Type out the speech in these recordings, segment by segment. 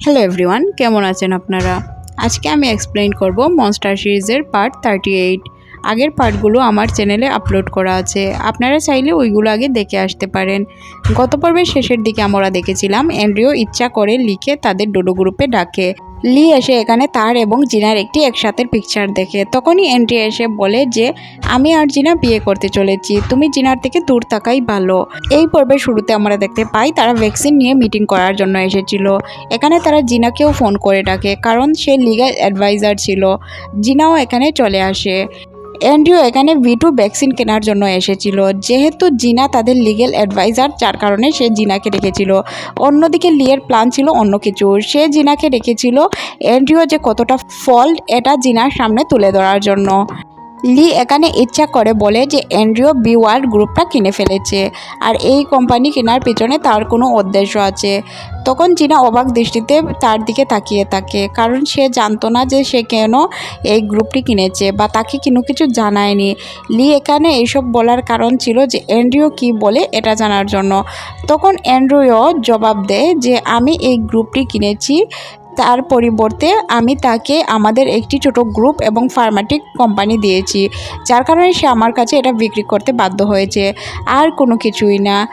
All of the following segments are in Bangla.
হ্যালো এভরিওয়ান কেমন আছেন আপনারা? আজকে আমি এক্সপ্লেন করব মনস্টার সিরিজের পার্ট থার্টি এইট আগের পার্টগুলো আমার চ্যানেলে আপলোড করা আছে। আপনারা চাইলে ওইগুলো আগে দেখে আসতে পারেন। গত পর্বের শেষের দিকে আমরা দেখেছিলাম অ্যান্ড্রিও ইচ্ছা করে লিখে তাদের ডোডো গ্রুপে ডাকে। লি এসে এখানে তার এবং জিনার একটি একসাথের পিকচার দেখে। তখনই এন্ট্রি এসে বলে যে, আমি আর জিনা বিয়ে করতে চলেছি। তুমি জিনার থেকে দূর থাকাই ভালো। এই পর্বের শুরুতে আমরা দেখতে পাই, তারা ভ্যাকসিন নিয়ে মিটিং করার জন্য এসেছিল। এখানে তারা জিনাকেও ফোন করে ডাকে, কারণ সে লিগাল অ্যাডভাইজার ছিল। জিনাও এখানে চলে আসে। অ্যান্ড্রিও এখানে ভিটু ভ্যাকসিন কেনার জন্য এসেছিল। যেহেতু জিনা তাদের লিগেল অ্যাডভাইজার যার কারণে সে জিনাকে রেখেছিল। অন্যদিকে লিয়ের প্ল্যান ছিল অন্য কিছু। সে জিনাকে রেখেছিল অ্যান্ড্রিও যে কতটা ফল্ট এটা জিনার সামনে তুলে ধরার জন্য। লি এখানে ইচ্ছা করে বলে যে অ্যান্ড্রিও বি ওয়ার্ল্ড গ্রুপটা কিনে ফেলেছে। আর এই কোম্পানি কেনার পিছনে তার কোনো উদ্দেশ্য আছে। তখন জিনা অবাক দৃষ্টিতে তার দিকে তাকিয়ে থাকে। কারণ সে জানতো না যে সে কেন এই গ্রুপটি কিনেছে বা তাকে কোনো কিছু জানায়নি। লি এখানে এইসব বলার কারণ ছিল যে অ্যান্ড্রিও কি বলে এটা জানার জন্য। তখন অ্যান্ড্রিও জবাব দেয় যে, আমি এই গ্রুপটি কিনেছি তার পরিবর্তে আমি তাকে আমাদের একটি ছোট গ্রুপ এবং ফার্মাটিক কোম্পানি দিয়েছি। যার কারণে সে আমার কাছে এটা বিক্রি করতে বাধ্য হয়েছে। আর কোনো কিছুই না।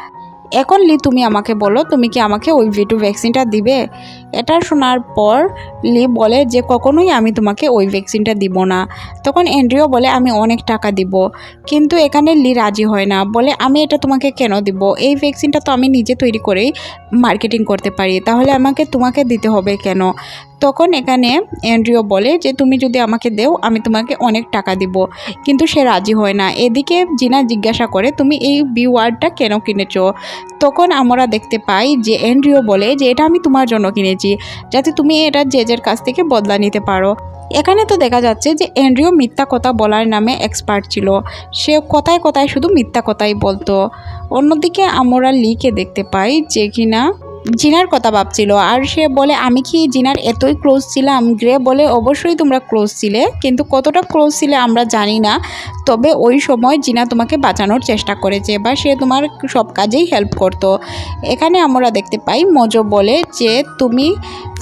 এখন লি তুমি আমাকে বলো, তুমি কি আমাকে ওই ভি টু ভ্যাকসিনটা দিবে? এটা শোনার পর লি বলে যে কখনোই আমি তোমাকে ওই ভ্যাকসিনটা দিব না। তখন অ্যান্ড্রিও বলে, আমি অনেক টাকা দিব। কিন্তু এখানে লি রাজি হয় না, বলে, আমি এটা তোমাকে কেন দিব? এই ভ্যাকসিনটা তো আমি নিজে তৈরি করেই মার্কেটিং করতে পারি। তাহলে আমাকে তোমাকে দিতে হবে কেন? তখন এখানে অ্যান্ড্রিও বলে যে, তুমি যদি আমাকে দেও, আমি তোমাকে অনেক টাকা দিব। কিন্তু সে রাজি হয় না। এদিকে জিনা জিজ্ঞাসা করে, তুমি এই বি ওয়ার্ডটা কেন কিনেছো? তখন আমরা দেখতে পাই যে, অ্যান্ড্রিও বলে যে, এটা আমি তোমার জন্য কিনেছি, যাতে তুমি এটা জেজের কাছ থেকে বদলা নিতে পারো। এখানে তো দেখা যাচ্ছে যে, অ্যান্ড্রিও মিথ্যা কথা বলার নামে এক্সপার্ট ছিল। সে কথায় কথায় শুধু মিথ্যা কথাই বলতো। অন্যদিকে আমরা লিকে দেখতে পাই যে, কিনা জিনার কথা ভাবছিল। আর সে বলে, আমি কি জিনার এতই ক্লোজ ছিলাম? গ্রে বলে, অবশ্যই তোমরা ক্লোজ ছিলে, কিন্তু কতটা ক্লোজ ছিলে আমরা জানি না। তবে ওই সময় জিনা তোমাকে বাঁচানোর চেষ্টা করেছে বা সে তোমার সব কাজেই হেল্প করতো। এখানে আমরা দেখতে পাই, মজো বলে যে, তুমি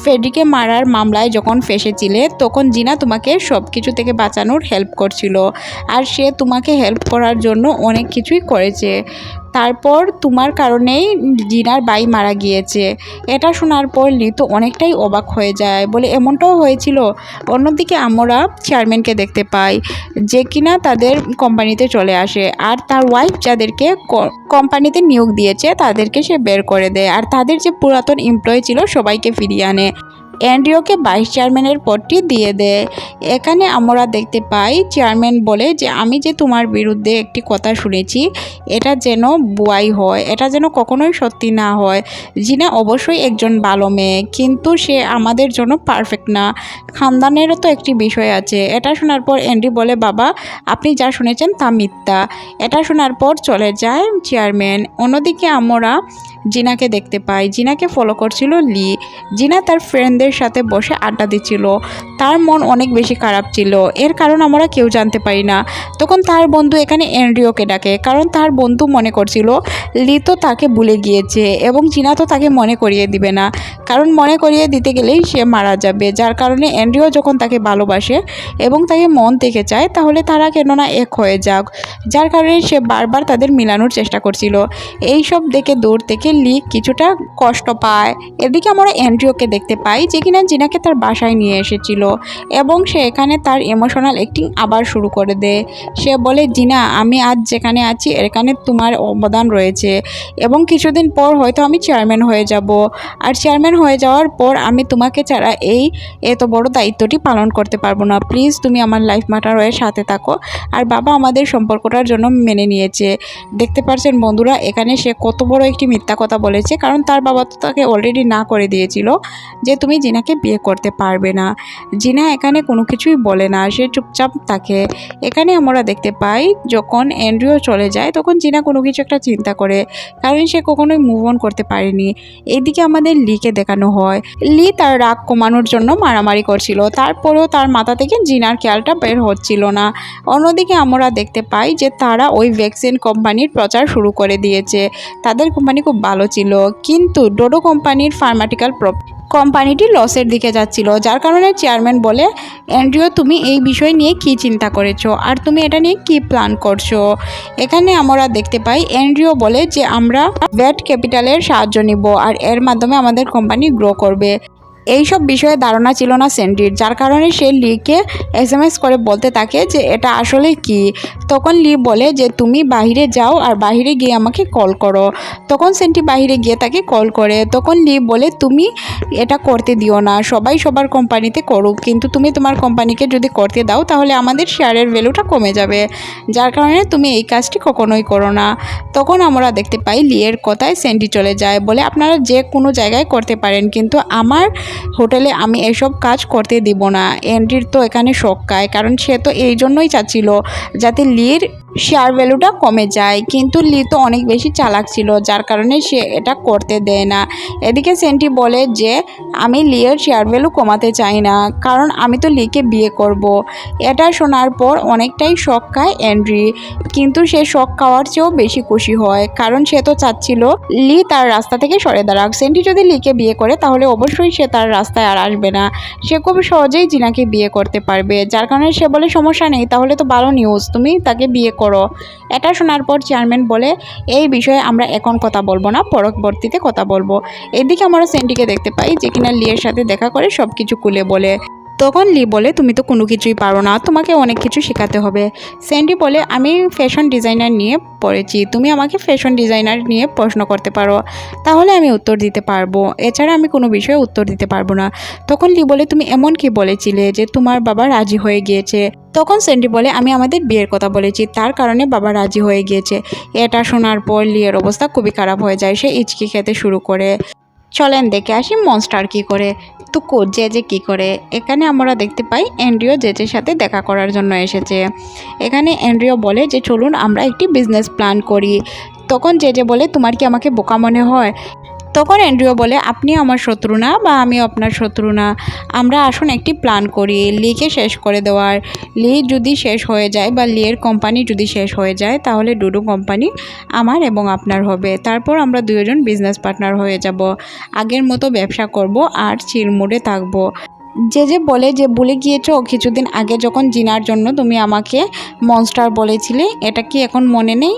ফেডিকে মারার মামলায় যখন ফেসেছিলে, তখন জিনা তোমাকে সব কিছু থেকে বাঁচানোর হেল্প করছিল। আর সে তোমাকে হেল্প করার জন্য অনেক কিছুই করেছে। তারপর তোমার কারণেই জিনার বাই মারা গিয়েছে। এটা শোনার পর লিতো অনেকটাই অবাক হয়ে যায়, বলে এমনটাও হয়েছিল। অন্যদিকে আমরা চেয়ারম্যানকে দেখতে পাই, যে কিনা তাদের কোম্পানিতে চলে আসে, আর তার ওয়াইফ যাদেরকে কোম্পানিতে নিয়োগ দিয়েছে, তাদেরকে সে বের করে দেয়, আর তাদের যে পুরাতন এমপ্লয়ি ছিল সবাইকে ফিরিয়ে আনে। অ্যান্ড্রিওকে ভাইস চেয়ারম্যানের পদটি দিয়ে দেয়। এখানে আমরা দেখতে পাই চেয়ারম্যান বলে যে, আমি যে তোমার বিরুদ্ধে একটি কথা শুনেছি, এটা যেন বুয়াই হয়, এটা যেন কখনোই সত্যি না হয়। জিনা অবশ্যই একজন ভালো মেয়ে, কিন্তু সে আমাদের জন্য পারফেক্ট না। খানদানেরও তো একটি বিষয় আছে। এটা শোনার পর অ্যান্ডি বলে, বাবা, আপনি যা শুনেছেন তা মিথ্যা। এটা শোনার পর চলে যায় চেয়ারম্যান। অন্যদিকে আমরা জিনাকে দেখতে পাই। জিনাকে ফলো করছিল লি। জিনা তার ফ্রেন্ডদের সাথে বসে আড্ডা দিচ্ছিল। তার মন অনেক বেশি খারাপ ছিল। এর কারণ আমরা কেউ জানতে পারি না। তখন তার বন্ধু এখানে এন্ড্রিওকে ডাকে। কারণ তার বন্ধু মনে করছিল, লি তো তাকে ভুলে গিয়েছে এবং জিনা তো তাকে মনে করিয়ে দিবে না। কারণ মনে করিয়ে দিতে গেলেই সে মারা যাবে। যার কারণে অ্যান্ড্রিও যখন তাকে ভালোবাসে এবং তাকে মন থেকে চায়, তাহলে তারা কেননা এক হয়ে যাক। যার কারণে সে বারবার তাদের মিলানোর চেষ্টা করছিল। এই সব দেখে দূর থেকে লি কিছুটা কষ্ট পায়। এদিকে আমরা অ্যান্ড্রিওকে দেখতে পাই যে কিনা জিনাকে তার বাসায় নিয়ে এসেছিল এবং সে এখানে তার ইমোশনাল অ্যাক্টিং আবার শুরু করে দেয়। সে বলে, জিনা, আমি আজ যেখানে আছি, এখানে তোমার অবদান রয়েছে এবং কিছুদিন পর হয়তো আমি চেয়ারম্যান হয়ে যাব। আর চেয়ারম্যান হয়ে যাওয়ার পর আমি তোমাকে ছাড়া এই এত বড় দায়িত্বটি পালন করতে পারব না। প্লিজ তুমি আমার লাইফ ম্যাটার হয়ে সাথে থাকো। আর বাবা আমাদের সম্পর্কটার জন্য মেনে নিয়েছে। দেখতে পারছেন বন্ধুরা, এখানে সে কত বড় একটি মিথ্যা কথা বলেছে, কারণ তার বাবা তো তাকে অলরেডি না করে দিয়েছিল যে তুমি জিনাকে বিয়ে করতে পারবে না। জিনা এখানে কোনো কিছুই বলে না, সে চুপচাপ থাকে। এখানে আমরা দেখতে পাই, যখন অ্যান্ড্রিও চলে যায়, তখন জিনা কোনো কিছু একটা চিন্তা করে, কারণ সে কখনোই মুভ অন করতে পারেনি। এইদিকে আমাদের লিকে দেখানো হয়, লি তার রাগ কমানোর জন্য মারামারি করছিল, তারপরেও তার মাথা থেকে জিনার খেয়ালটা বের হচ্ছিল না। অন্যদিকে আমরা দেখতে পাই যে তারা ওই ভ্যাকসিন কোম্পানির প্রচার শুরু করে দিয়েছে। তাদের কোম্পানি খুব ভালো ছিল, কিন্তু ডোডো কোম্পানির ফার্মাটিক্যাল কোম্পানিটি লসের দিকে যাচ্ছিল, যার কারণে চেয়ারম্যান বলে অ্যান্ড্রিও তুমি এই বিষয় নিয়ে কি চিন্তা করেছ? আর তুমি এটা নিয়ে কি প্ল্যান করছ? এখানে আমরা দেখতে পাই অ্যান্ড্রিও বলে যে, আমরা ভ্যাট ক্যাপিটালের সাহায্য নিব, আর এর মাধ্যমে আমাদের কোম্পানি গ্রো করবে। এইসব বিষয়ে ধারণা ছিল না স্যান্ডির যার কারণে সে লিকে এস এম এস করে বলতে থাকে যে এটা আসলে কি। তখন লি বলে যে তুমি বাহিরে যাও আর বাহিরে গিয়ে আমাকে কল করো। তখন সেন্টি বাহিরে গিয়ে তাকে কল করে। তখন লি বলে, তুমি এটা করতে দিও না, সবাই সবার কোম্পানিতে করুক, কিন্তু তুমি তোমার কোম্পানিকে যদি করতে দাও, তাহলে আমাদের শেয়ারের ভ্যালুটা কমে যাবে, যার কারণে তুমি এই কাজটি কখনোই করো না। তখন আমরা দেখতে পাই, লিয়ের কথায় সেন্টি চলে যায়, বলে, আপনারা যে কোনো জায়গায় করতে পারেন, কিন্তু আমার হোটেলে আমি এসব কাজ করতে দিব না। এন্ট্রির তো এখানে শখ কায় কারণ সে তো এই জন্যই চাচ্ছিল, যাতে লির শেয়ার ভ্যালুটা কমে যায়। কিন্তু লি তো অনেক বেশি চালাক ছিল, যার কারণে সে এটা করতে দেয় না। এদিকে সেন্টি বলে যে, আমি লিয়ের শেয়ার ভ্যালু কমাতে চাই না, কারণ আমি তো লিকে বিয়ে করব। এটা শোনার পর অনেকটাই শখ খায় অ্যান্ড্রি কিন্তু সে শখ খাওয়ার চেয়েও বেশি খুশি হয়, কারণ সে তো চাচ্ছিল লি তার রাস্তা থেকে সরে দাঁড়াক। সেন্টি যদি লিকে বিয়ে করে, তাহলে অবশ্যই সে তার রাস্তায় আর আসবে না। সে খুব সহজেই জিনাকে বিয়ে করতে পারবে, যার কারণে সে বলে, সমস্যা নেই, তাহলে তো ভালো নিউজ তুমি তাকে বিয়ে করো। এটা শোনার পর চেয়ারম্যান বলে, এই বিষয়ে আমরা এখন কথা বলব না, পরবর্তীতে কথা বলব। এদিকে আমরা সেন্টিকে দেখতে পাই যে কিনা লিয়ের সাথে দেখা করে সব কিছু খুলে বলে। তখন লি বলে, তুমি তো কোনো কিছুই পারো না, তোমাকে অনেক কিছু শেখাতে হবে। স্যান্ডি বলে, আমি ফ্যাশন ডিজাইনার নিয়ে পড়েছি, তুমি আমাকে ফ্যাশন ডিজাইনার নিয়ে প্রশ্ন করতে পারো, তাহলে আমি উত্তর দিতে পারব। এছাড়া আমি কোনো বিষয়ে উত্তর দিতে পারব না। তখন লি বলে, তুমি এমন কি বলেছিলে যে তোমার বাবা রাজি হয়ে গিয়েছে? তখন স্যান্ডি বলে, আমি আমাদের বিয়ের কথা বলেছি, তার কারণে বাবা রাজি হয়ে গিয়েছে। এটা শোনার পর লিয়ের অবস্থা খুবই খারাপ হয়ে যায়, সে ইচকি খেতে শুরু করে। চলেন দেখে আসি মনস্টার কি করে তো কো যে যে কী করে। এখানে আমরা দেখতে পাই অ্যান্ড্রিও জেজের সাথে দেখা করার জন্য এসেছে। এখানে অ্যান্ড্রিও বলে যে, চলুন, আমরা একটি বিজনেস প্ল্যান করি। তখন যে যে বলে, তোমার কি আমাকে বোকা মনে হয়? তখন অ্যান্ড্রিও বলে, আপনি আমার শত্রু না বা আমি আপনার শত্রু না। আমরা আসুন একটি প্ল্যান করি, লিকে শেষ করে দেওয়ার। লি যদি শেষ হয়ে যায় বা লিয়ের কোম্পানি যদি শেষ হয়ে যায়, তাহলে ডুডু কোম্পানি আমার এবং আপনার হবে। তারপর আমরা দুজন বিজনেস পার্টনার হয়ে যাব। আগের মতো ব্যবসা করব আর চিলমুড়ে থাকব। যে যে বলে, যে ভুলে গিয়েছো, কিছুদিন আগে যখন জিনার জন্য তুমি আমাকে মনস্টার বলেছিলে, এটা কি এখন মনে নেই?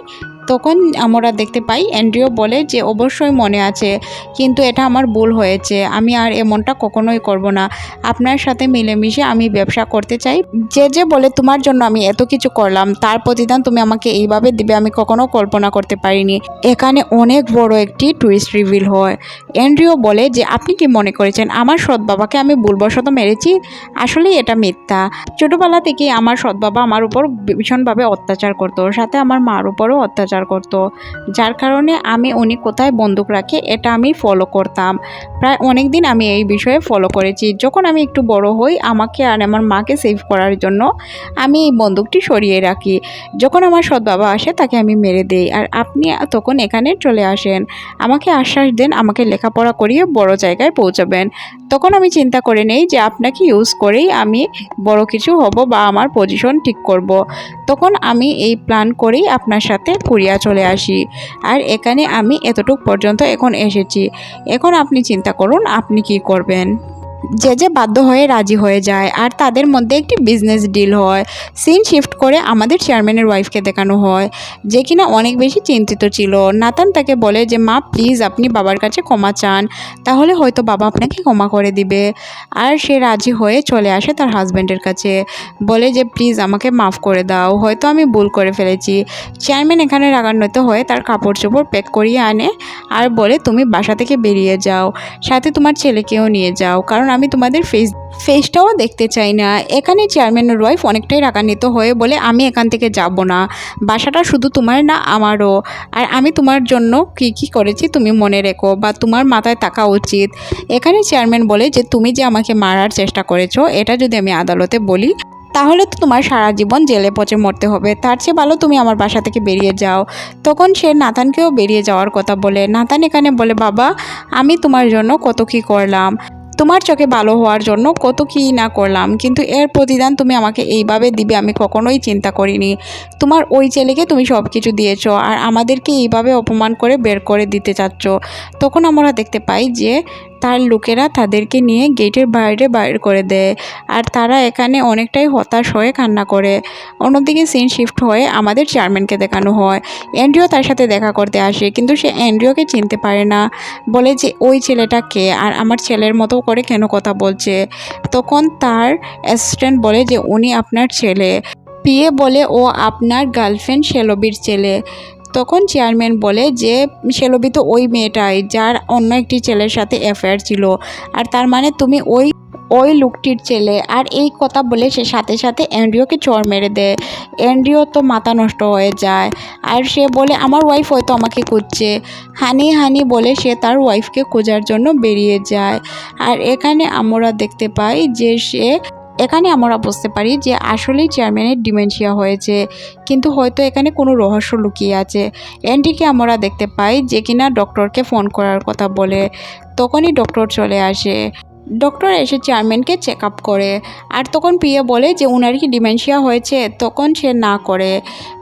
তখন আমরা দেখতে পাই, অ্যান্ড্রিও বলে যে, অবশ্যই মনে আছে, কিন্তু এটা আমার ভুল হয়েছে, আমি আর এমনটা কখনোই করব না। আপনার সাথে মিলেমিশে আমি ব্যবসা করতে চাই। যে যে বলে, তোমার জন্য আমি এত কিছু করলাম, তার প্রতিদান তুমি আমাকে এইভাবে দিবে, আমি কখনো কল্পনা করতে পারিনি। এখানে অনেক বড় একটি টুইস্ট রিভিল হয়। অ্যান্ড্রিও বলে যে, আপনি কি মনে করেছেন, আমার সৎ বাবাকে আমি ভুলবশত মেরেছি? আসলেই এটা মিথ্যা। ছোটোবেলা থেকে আমার সৎ বাবা আমার উপর ভীষণভাবে অত্যাচার করতো, সাথে আমার মার উপরও অত্যাচার করত। যার কারণে আমি উনি কোথায় বন্দুক রাখে, এটা আমি ফলো করতাম। প্রায় অনেক দিন আমি এই বিষয়ে ফলো করেছি। যখন আমি একটু বড় হই, আমাকে আর আমার মাকে সেভ করার জন্য আমি এই বন্দুকটি সরিয়ে রাখি। যখন আমার সৎ বাবা আসে, তাকে আমি মেরে দেই। আর আপনি তখন এখানে চলে আসেন। আমাকে আশ্বাস দেন, আমাকে লেখাপড়া করিয়ে বড় জায়গায় পৌঁছাবেন। তখন আমি চিন্তা করে নেই যে আপনাকে ইউজ করেই আমি বড় কিছু হব বা আমার পজিশন ঠিক করব। তখন আমি এই প্ল্যান করেই আপনার সাথে কুড়িয়া চলে আসি। আর এখানে আমি এতটুক পর্যন্ত এখন এসেছি। এখন আপনি চিন্তা করুন, আপনি কি করবেন? যে যে বাধ্য হয়ে রাজি হয়ে যায় আর তাদের মধ্যে একটি বিজনেস ডিল হয়। সিন শিফট করে আমাদের চেয়ারম্যানের ওয়াইফকে দেখানো হয়, যে কিনা অনেক বেশি চিন্তিত ছিল। নাতান তাকে বলে যে, মা প্লিজ আপনি বাবার কাছে ক্ষমা চান, তাহলে হয়তো বাবা আপনাকে ক্ষমা করে দিবে। আর সে রাজি হয়ে চলে আসে তার হাজব্যান্ডের কাছে। বলে যে প্লিজ আমাকে মাফ করে দাও, হয়তো আমি ভুল করে ফেলেছি। চেয়ারম্যান এখানে রাগান্বিত হয়ে তার কাপড় চোপড় প্যাক করিয়ে আনে আর বলে, তুমি বাসা থেকে বেরিয়ে যাও, সাথে তোমার ছেলেকেও নিয়ে যাও, কারণ আমি তোমাদের ফেস ফেসটাও দেখতে চাই না। এখানে চেয়ারম্যানের ওয়াইফ অনেকটাই রাগান্বিত হয়ে বলে, আমি এখান থেকে যাব না। বাসাটা শুধু তোমার না, আমারও। আর আমি তোমার জন্য কী কী করেছি তুমি মনে রেখো বা তোমার মাথায় থাকা উচিত। এখানে চেয়ারম্যান বলে যে, তুমি যে আমাকে মারার চেষ্টা করেছ, এটা যদি আমি আদালতে বলি, তাহলে তো তোমার সারা জীবন জেলে পচে মরতে হবে। তার চেয়ে ভালো তুমি আমার বাসা থেকে বেরিয়ে যাও। তখন সে নাতানকেও বেরিয়ে যাওয়ার কথা বলে। নাতান এখানে বলে, বাবা, আমি তোমার জন্য কত কী করলাম? তোমার চোখে ভালো হওয়ার জন্য কত কী না করলাম, কিন্তু এর প্রতিদান তুমি আমাকে এইভাবে দিবে আমি কখনোই চিন্তা করিনি। তোমার ওই ছেলেকে তুমি সব কিছু দিয়েছ আর আমাদেরকে এইভাবে অপমান করে বের করে দিতে চাচ্ছ। তখন আমরা দেখতে পাই যে তার লোকেরা তাদেরকে নিয়ে গেটের বাইরে বাইর করে দেয়। আর তারা এখানে অনেকটাই হতাশ হয়ে কান্না করে। অন্যদিকে সিন শিফট হয়ে আমাদের চেয়ারম্যানকে দেখানো হয়। অ্যান্ড্রিও তার সাথে দেখা করতে আসে, কিন্তু সে অ্যান্ড্রিওকে চিনতে পারে না। বলে যে, ওই ছেলেটা কে? আর আমার ছেলের মতো করে কেন কথা বলছে? তখন তার অ্যাসিস্ট্যান্ট বলে যে, উনি আপনার ছেলে। পিয়ে বলে, ও আপনার গার্লফ্রেন্ড শেলবির ছেলে। তখন চেয়ারম্যান বলে যে শেলবি তো ওই মেয়েটাই, যার অন্য একটি ছেলের সাথে অ্যাফেয়ার ছিল। আর তার মানে তুমি ওই ওই লোকটির ছেলে। আর এই কথা বলে সে সাথে সাথে অ্যান্ড্রিওকে চর মেরে দেয়। অ্যান্ড্রিও তো মাথা নষ্ট হয়ে যায়। আর সে বলে, আমার ওয়াইফ হয়তো আমাকে খুঁজছে। হানি হানি বলে সে তার ওয়াইফকে খোঁজার জন্য বেরিয়ে যায়। আর এখানে আমরা দেখতে পাই যে সে এখানে আমরা বুঝতে পারি যে আসলেই চেয়ারম্যানের ডিমেনশিয়া হয়েছে, কিন্তু হয়তো এখানে কোনো রহস্য লুকিয়ে আছে। অ্যান্ডিকে আমরা দেখতে পাই যে কিনা ডক্টরকে ফোন করার কথা বলে, তখনই ডক্টর চলে আসে। ডক্টর এসে চেয়ারম্যানকে চেক আপ করে, আর তখন পিয়ে বলে যে উনার কি ডিমেনশিয়া হয়েছে, তখন সে না করে।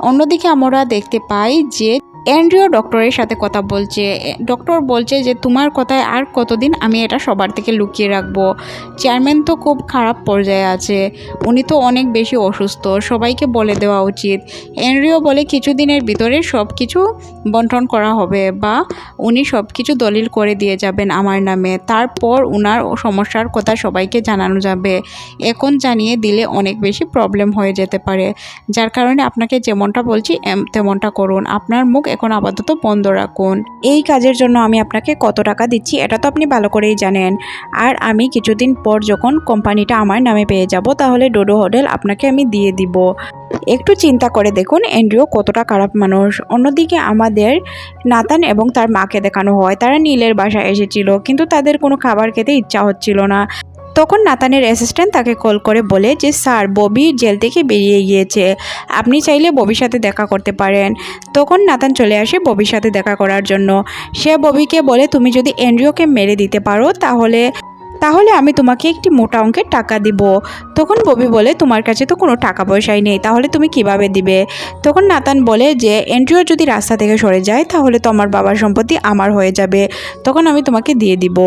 অন্যদিকে আমরা দেখতে পাই যে অ্যান্ড্রিও ডক্টরের সাথে কথা বলছে। ডক্টর বলছে যে, তোমার কথায় আর কতদিন আমি এটা সবার থেকে লুকিয়ে রাখব? চেয়ারম্যান তো খুব খারাপ পর্যায়ে আছে। উনি তো অনেক বেশি অসুস্থ। সবাইকে বলে দেওয়া উচিত। অ্যান্ড্রিও বলে, কিছুদিনের ভিতরে সব কিছু বন্টন করা হবে বা উনি সব কিছু দলিল করে দিয়ে যাবেন আমার নামে। তারপর ওনার সমস্যার কথা সবাইকে জানানো যাবে। এখন জানিয়ে দিলে অনেক বেশি প্রবলেম হয়ে যেতে পারে। যার কারণে আপনাকে যেমনটা বলছি তেমনটা করুন। আপনার মুখ এখন আপাতত বন্ধ রাখুন। এই কাজের জন্য আমি আপনাকে কত টাকা দিচ্ছি এটা তো আপনি ভালো করেই জানেন। আর আমি কিছুদিন পর যখন কোম্পানিটা আমার নামে পেয়ে যাব তাহলে ডোডো হোটেল আপনাকে আমি দিয়ে দিব। একটু চিন্তা করে দেখুন এন্ড্রিও কতটা খারাপ মানুষ। অন্যদিকে আমাদের নাতান এবং তার মাকে দেখানো হয়। তারা নীলের বাসায় এসেছিল, কিন্তু তাদের কোনো খাবার খেতে ইচ্ছা হচ্ছিল না। তখন নাতানের অ্যাসিস্ট্যান্ট তাকে কল করে বলে যে, স্যার, ববি জেল থেকে বেরিয়ে গিয়েছে। আপনি চাইলে ববির সাথে দেখা করতে পারেন। তখন নাতান চলে আসে ববির সাথে দেখা করার জন্য। সে ববিকে বলে, তুমি যদি এন্ড্রিওকে মেরে দিতে পারো, তাহলে তাহলে আমি তোমাকে একটি মোটা অঙ্কের টাকা দিব। তখন ববি বলে, তোমার কাছে তো কোনো টাকা পয়সাই নেই, তাহলে তুমি কীভাবে দিবে? তখন নাতান বলে যে, এন্ট্রিও যদি রাস্তা থেকে সরে যায়, তাহলে তো আমার বাবার সম্পত্তি আমার হয়ে যাবে। তখন আমি তোমাকে দিয়ে দিব।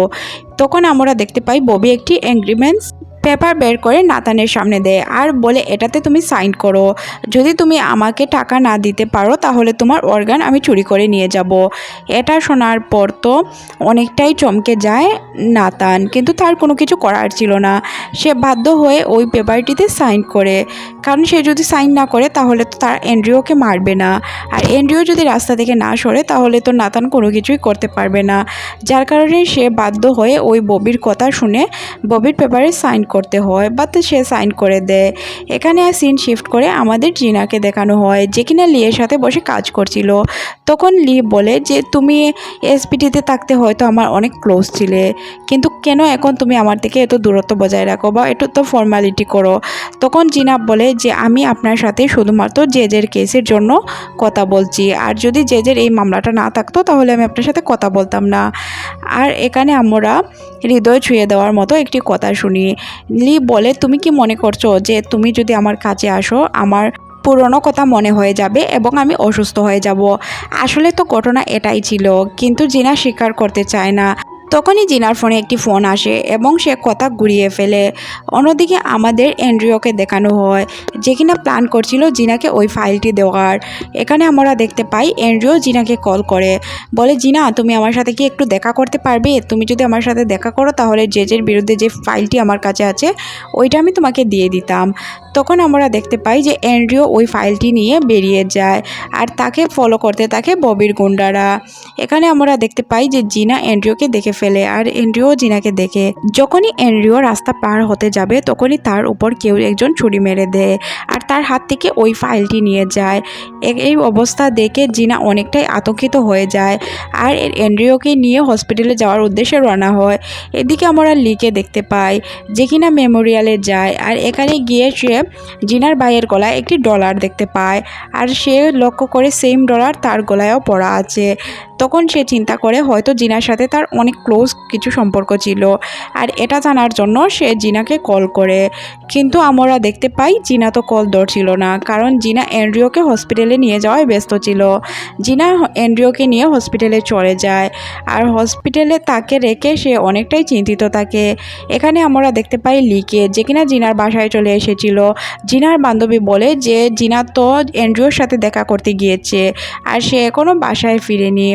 তখন আমরা দেখতে পাই ববি একটি এগ্রিমেন্টস পেপার বের করে নাতানের সামনে দেয়। আর বলে, এটাতে তুমি সাইন করো। যদি তুমি আমাকে টাকা না দিতে পারো, তাহলে তোমার অর্গান আমি চুরি করে নিয়ে যাব। এটা শোনার পর তো অনেকটাই চমকে যায় নাতান। কিন্তু তার কোনো কিছু করার ছিল না। সে বাধ্য হয়ে ওই পেপারটিতে সাইন করে। কারণ সে যদি সাইন না করে, তাহলে তো তার এন্ড্রিওকে মারবে না। আর এন্ড্রিও যদি রাস্তা থেকে না সরে, তাহলে তো নাতান কোনো কিছুই করতে পারবে না। যার কারণে সে বাধ্য হয়ে ওই ববির কথা শুনে ববির পেপারে সাইন করতে হয়, বা তো সে সাইন করে দেয়। এখানে সিন শিফট করে আমাদের জিনাকে দেখানো হয়, যে কিনা লিয়ের সাথে বসে কাজ করছিল। তখন লি বলে যে, তুমি এসপিটিতে থাকতে হয়তো আমার অনেক ক্লোজ ছিলে, কিন্তু কেন এখন তুমি আমার থেকে এত দূরত্ব বজায় রাখো, বা একটু তো ফর্মালিটি করো? তখন জিনা বলে যে, আমি আপনার সাথে শুধুমাত্র জেজের কেসের জন্য কথা বলছি। আর যদি জেজের এই মামলাটা না থাকতো, তাহলে আমি আপনার সাথে কথা বলতাম না। আর এখানে আমরা হৃদয় ছুঁয়ে দেওয়ার মতো একটি কথা শুনি। লি বলে, তুমি কি মনে করছ যে তুমি যদি আমার কাছে আসো, আমার পুরনো কথা মনে হয়ে যাবে এবং আমি অসুস্থ হয়ে যাব? আসলে তো ঘটনা এটাই ছিল, কিন্তু জিনা স্বীকার করতে চায় না। তখনই জিনার ফোনে একটি ফোন আসে এবং সে কথা ঘুরিয়ে ফেলে। অন্যদিকে আমাদের এন্ড্রিওকে দেখানো হয়, যে কিনা প্ল্যান করছিল জিনাকে ওই ফাইলটি দেওয়ার। এখানে আমরা দেখতে পাই, এন্ড্রিও জিনাকে কল করে, বলে, জিনা, তুমি আমার সাথে কি একটু দেখা করতে পারবে? তুমি যদি আমার সাথে দেখা করো, তাহলে জেজের বিরুদ্ধে যে ফাইলটি আমার কাছে আছে, ওইটা আমি তোমাকে দিয়ে দিতাম। তখন আমরা দেখতে পাই যে এন্ড্রিও ওই ফাইলটি নিয়ে বেরিয়ে যায়, আর তাকে ফলো করতে থাকে ববির গুন্ডারা। এখানে আমরা দেখতে পাই যে জিনা এন্ড্রিওকে দেখে ফেলে আর এন্ড্রিও জিনাকে দেখে, যখনই এন্ড্রিও রাস্তা পার হতে যাবে, তখনই তার উপর কেউ একজন ছুরি মেরে দেয় আর তার হাত থেকে ওই ফাইলটি নিয়ে যায়। এই অবস্থা দেখে জিনা অনেকটাই আতঙ্কিত হয়ে যায় আর এন্ড্রিওকে নিয়ে হসপিটালে যাওয়ার উদ্দেশ্যে রওনা হয়। এদিকে আমরা লিকে দেখতে পাই যে কিনা মেমোরিয়ালে যায় আর এখানে গিয়ে সে জিনার ভাইয়ের গলায় একটি ডলার দেখতে পায় আর সে লক্ষ্য করে সেম ডলার তার গলায়ও পড়া আছে। তখন সে চিন্তা করে হয়তো জিনার সাথে তার অনেক ক্লোজ কিছু সম্পর্ক ছিল। আর এটা জানার জন্য সে জিনাকে কল করে। কিন্তু আমরা দেখতে পাই জিনা তো কল ধরছিল না। কারণ জিনা অ্যান্ড্রিওকে হসপিটালে নিয়ে যাওয়ায় ব্যস্ত ছিল। জিনা অ্যান্ড্রিওকে নিয়ে হসপিটালে চলে যায়। আর হসপিটালে তাকে রেখে সে অনেকটাই চিন্তিত থাকে। এখানে আমরা দেখতে পাই লিকে, যে কিনা জিনার বাসায় চলে এসেছিল। জিনার বান্ধবী বলে যে জিনা তো অ্যান্ড্রিওর সাথে দেখা করতে গিয়েছে। আর সে এখনও বাসায় ফিরেনি।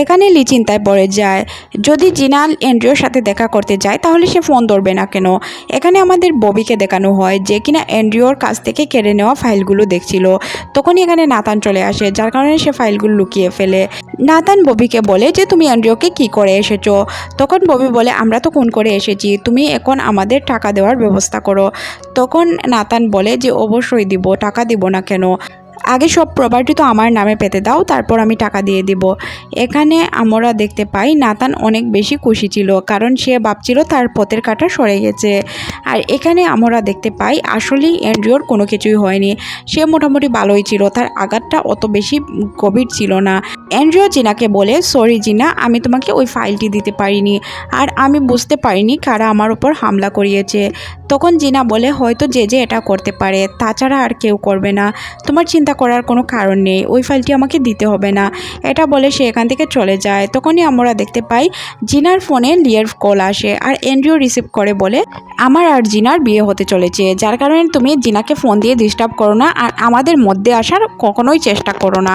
এখানে লি চিন্তায় পড়ে যায়। যদি জিনাল এন্ড্রিওর সাথে দেখা করতে যায়, তাহলে সে ফোন ধরবে না কেন? এখানে আমাদের ববিকে দেখানো হয়, যে কিনা এন্ড্রিওর কাছ থেকে কেড়ে নেওয়া ফাইলগুলো দেখছিল। তখনই এখানে নাতান চলে আসে, যার কারণে সে ফাইলগুলো লুকিয়ে ফেলে। নাতান ববিকে বলে যে, তুমি এন্ড্রিওকে কি করে এসেছ? তখন ববি বলে, আমরা তো খুন করে এসেছি, তুমি এখন আমাদের টাকা দেওয়ার ব্যবস্থা করো। তখন নাতান বলে যে, অবশ্যই দিব, টাকা দিব না কেন? আগে সব প্রপার্টি তো আমার নামে পেতে দাও, তারপর আমি টাকা দিয়ে দিব। এখানে আমরা দেখতে পাই নাতান অনেক বেশি খুশি ছিল, কারণ সে ভাবছিল তার পথের কাটা সরে গেছে। আর এখানে আমরা দেখতে পাই আসলেই অ্যান্ড্রিওর কোনো কিছুই হয়নি। সে মোটামুটি ভালোই ছিল, তার আঘাতটা অত বেশি গভীর ছিল না। অ্যান্ড্রিও জিনাকে বলে সরি জিনা, আমি তোমাকে ওই ফাইলটি দিতে পারিনি আর আমি বুঝতে পারিনি কারা আমার উপর হামলা করিয়েছে। তখন জিনা বলে, হয়তো যে যে এটা করতে পারে, তাছাড়া আর কেউ করবে না। তোমার চিন্তা করার কোনো কারণ নেই, ওই ফাইলটি আমাকে দিতে হবে না। এটা বলে সে এখান থেকে চলে যায়। তখনই আমরা দেখতে পাই জিনার ফোনে লিয়ের কল আসে আর এন্ড্রিও রিসিভ করে বলে, আমার আর জিনার বিয়ে হতে চলেছে, যার কারণে তুমি জিনাকে ফোন দিয়ে ডিস্টার্ব করো না আর আমাদের মধ্যে আসার কখনোই চেষ্টা করো না।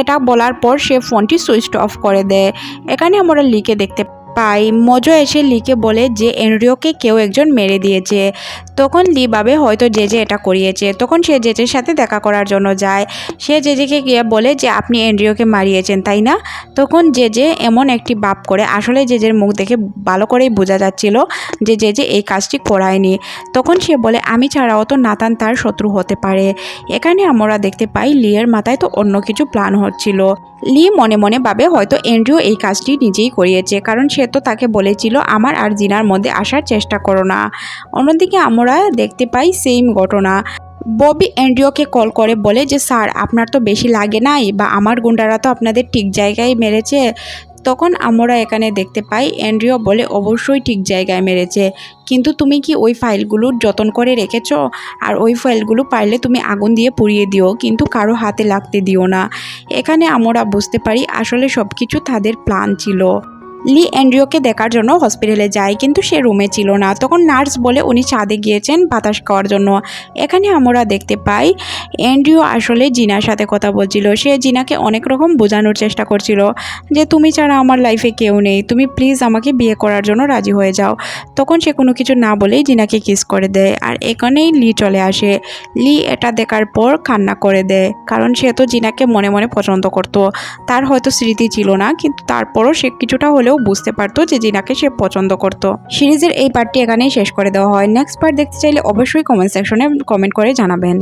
এটা বলার পর সে ফোনটি সুইচ অফ করে দেয়। এখানে আমরা লিখে দেখতে পাই। মজো এসে লিকে বলে যে, এনরিওকে কেউ একজন মেরে দিয়েছে। তখন লি ভাবে, হয়তো যে যে এটা করিয়েছে। তখন সে জেজের সাথে দেখা করার জন্য যায়। সে জেজেকে গিয়ে বলে যে, আপনি এনরিওকে মারিয়েছেন, তাই না? তখন যে যে এমন একটি বাপ করে, আসলে জেজের মুখ দেখে ভালো করেই বোঝা যাচ্ছিল যে যে যে এই কাজটি করায়নি। তখন সে বলে, আমি ছাড়াও তো নাতান তার শত্রু হতে পারে। এখানে আমরা দেখতে পাই লিয়ের মাথায় তো অন্য কিছু প্ল্যান হচ্ছিল। লি মনে মনে ভাবে, হয়তো এন্ড্রিও এই কাজটি নিজেই করিয়েছে, কারণ সে তো তাকে বলেছিল, আমার আর জিনার মধ্যে আসার চেষ্টা করো না। অন্যদিকে আমরা দেখতে পাই সেম ঘটনা। ববি এন্ড্রিওকে কল করে বলে যে, স্যার, আপনার তো বেশি লাগে নাই বা আমার গুন্ডারা তো আপনাদের ঠিক জায়গায় মেরেছে। তখন আমরা এখানে দেখতে পাই অ্যান্ড্রিও বলে, অবশ্যই ঠিক জায়গায় মেরেছে, কিন্তু তুমি কি ওই ফাইলগুলো যতন করে রেখেছো? আর ওই ফাইলগুলো পারলে তুমি আগুন দিয়ে পুড়িয়ে দিও, কিন্তু কারও হাতে লাগতে দিও না। এখানে আমরা বুঝতে পারি আসলে সব কিছু তাদের প্ল্যান ছিল। লি অ্যান্ড্রিওকে দেখার জন্য হসপিটালে যায়, কিন্তু সে রুমে ছিল না। তখন নার্স বলে উনি ছাদে গিয়েছেন বাতাস খাওয়ার জন্য। এখানে আমরা দেখতে পাই, অ্যান্ড্রিও আসলে জিনার সাথে কথা বলছিল। সে জিনাকে অনেক রকম বোঝানোর চেষ্টা করছিল যে, তুমি ছাড়া আমার লাইফে কেউ নেই। তুমি প্লিজ আমাকে বিয়ে করার জন্য রাজি হয়ে যাও। তখন সে কোনো কিছু না বলেই জিনাকে কিস করে দেয়। আর এখানেই লি চলে আসে। লি এটা দেখার পর কান্না করে দেয়, কারণ সে তো জিনাকে মনে মনে পছন্দ করতো। তার হয়তো স্মৃতি ছিল না, কিন্তু তারপরও সে কিছুটা হলেও বুঝতে পারতো যে জিনাকে সে পছন্দ করত। সিরিজের এই পার্টটি এখানেই শেষ করে দেওয়া হয়। নেক্সট পার্ট দেখতে চাইলে অবশ্যই কমেন্ট সেকশনে কমেন্ট করে জানাবেন।